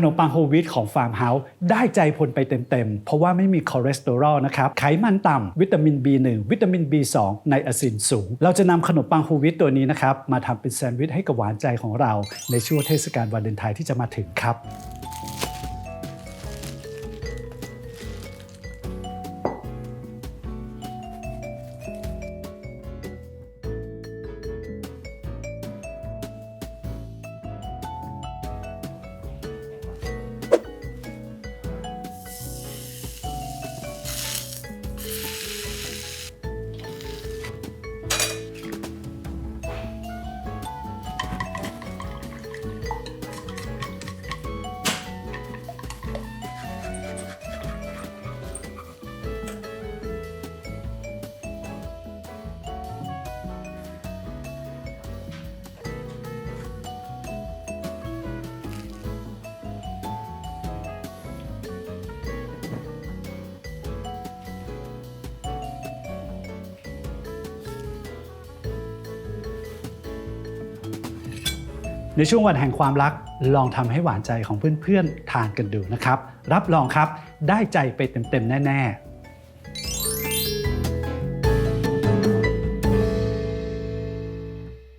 ขนมปังโฮลวีตของฟาร์มเฮาส์ได้ใจพลไปเต็มๆ เพราะว่าไม่มีคอเลสเตอรอลนะครับ ไขมันต่ำวิตามิน B1 วิตามิน B2 ไนอาซินสูง เราจะนำขนมปังโฮลวีตตัวนี้นะครับ มาทำเป็นแซนด์วิชให้กับหวานใจของเราในช่วงเทศกาลวาเลนไทน์ที่จะมาถึงครับ ในช่วงวันแห่งความรักลองทำให้หวานใจของเพื่อนๆทานกันดูนะครับ รับรองครับได้ใจไปเต็มๆแน่ ๆ